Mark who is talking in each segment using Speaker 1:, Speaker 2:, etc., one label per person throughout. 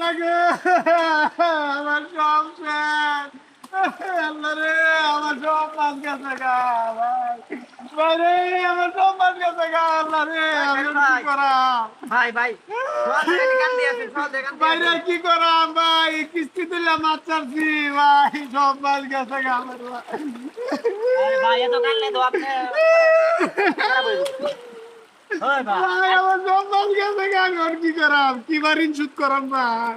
Speaker 1: আল্লাহ গে আমার সব শেষ। আল্লাহ রে আমার সব মাছ গেছে গা ভাই। ভাই রে আমার সব মাছ গেছে গা আল্লাহ রে আমি কি করাম?
Speaker 2: ভাই ভাই সব জায়গায় গান দিয়ে আছে সব জায়গায় গান দিয়ে
Speaker 1: বাইরে কি করাম ভাই? কিস্তি দিলাম মাছ চাচ্ছি ভাই। সব মাছ গেছে গা আমার ভাই।
Speaker 2: এত গান তো আপনি
Speaker 1: কি করাম? কি বারিন শুট করাম ভাই?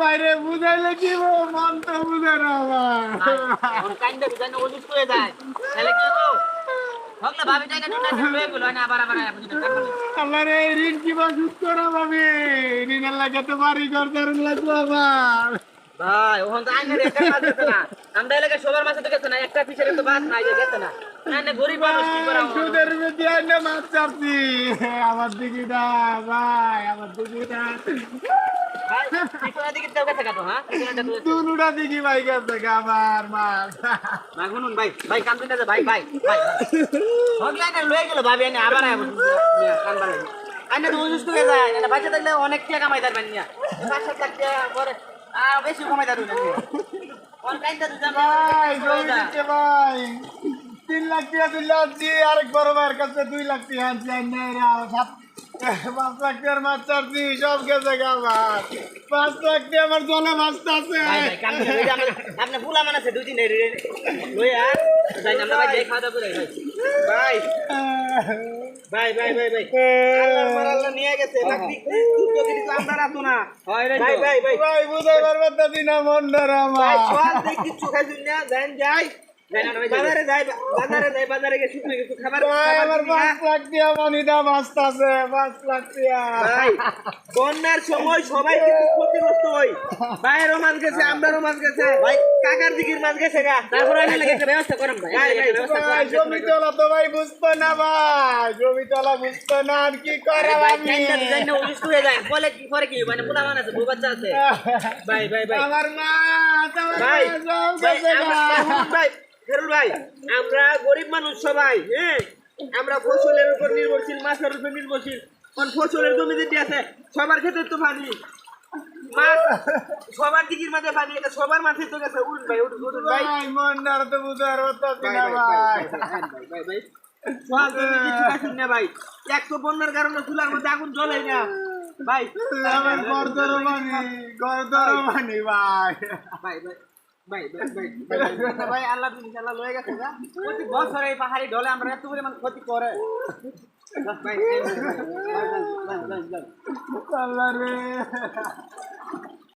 Speaker 1: বাইরে বুঝাইলে কি মন তো বুঝে না
Speaker 2: কাইন্দা বুঝানো ওজুত করে যায়। তাহলে কি হলো ভাই ওখান তো আইনের একটা কাজ না। আমরা এলাকায় সবার মাঝে তো গেছে না একটা পিছের তো বাদ নাই গেছে না।
Speaker 1: সুদের বেদি আইনে মাছ চাপছি আমার দিকে না
Speaker 2: ভাই আমার দিকে না দুটা হ্যাঁ?
Speaker 1: দিকে ভাই গেছে মাছ।
Speaker 2: ভাই শুনুন ভাই ভাই কাম দিতে ভাই ভাই ভাই। হগলাইনে লয়ে ভাবি আনে আবার আইনে তো অসুস্থ হয়ে অনেক টাকা কামাই পারবেন না পাঁচ সাত লাখ আর বেশি কামাই পারবেন না অনলাইন তো
Speaker 1: ভাই ভাই। তিন লাখ টাকা দিলে আনছি আরেক বড় ভাইয়ের কাছে দুই লাখ টাকা আনছি। সাত পাঁচ লাখ সব গেছে গা আমার। আমার জলে মাছটা আছে।
Speaker 2: ভাই ভাই ভাই নিয়ে গেছে না।
Speaker 1: মন
Speaker 2: ডরা
Speaker 1: আমার।
Speaker 2: কিছু খাইছুন না যাই। বাজারে যাই বাজারে যাই বাজারে গিয়ে শুকনো কিছু খাবার
Speaker 1: ভাই
Speaker 2: খাবার
Speaker 1: আমার
Speaker 2: কিনা।
Speaker 1: পাঁচ লাখ টাকা মানিটা মাছ পাঁচ লাখ টাকা
Speaker 2: ভাই বন্যার সময় সবাই কিন্তু ক্ষতিগ্রস্ত হই ভাইয়েরও মাছ গেছে আমরারও মাছ গেছে। ভাই কাকার দিকের মাছ গেছে গা। তারপরে আমি লাগে একটা ব্যবস্থা করেন ভাই ভাই ভাই ব্যবস্থা
Speaker 1: ভাই জমি তোলা তো ভাই বুঝতো না ভাই জমি তোলা বুঝতো না আর কি করে
Speaker 2: ভাই
Speaker 1: আমি
Speaker 2: জাইনা জাইনা উলিশ যায় বলে কি করে কি? মানে পোলা মান আছে বউ বাচ্চা আছে। ভাই ভাই ভাই।
Speaker 1: আমার
Speaker 2: ভাই ভাই ফেরুল ভাই গরিব মানুষ সবাই হ্যাঁ? আমরা ফসলের উপর নির্ভরশীল মাছের উপর নির্ভরশীল। কারণ ফসলের জমি যেটি আছে সবার ক্ষেত্রে তো পানি মাছ সবার দিকির মাঝে পানি এটা সবার মাথায় তো গেছে উঠুন ভাই উঠুন উঠুন ভাই
Speaker 1: মন না তো বুঝতে আর
Speaker 2: তো
Speaker 1: না
Speaker 2: ভাই
Speaker 1: ভাই
Speaker 2: ভাই ভাই এক তো বন্যার কারণে চুলার মধ্যে আগুন জ্বলে না ভাই
Speaker 1: আমার গর্দর মানি গর্দর মানি ভাই
Speaker 2: ভাই ভাই ভাই আল্লাহ ইনশাল্লাহ লয়ে গেছে প্রতি বছর ক্ষতি করে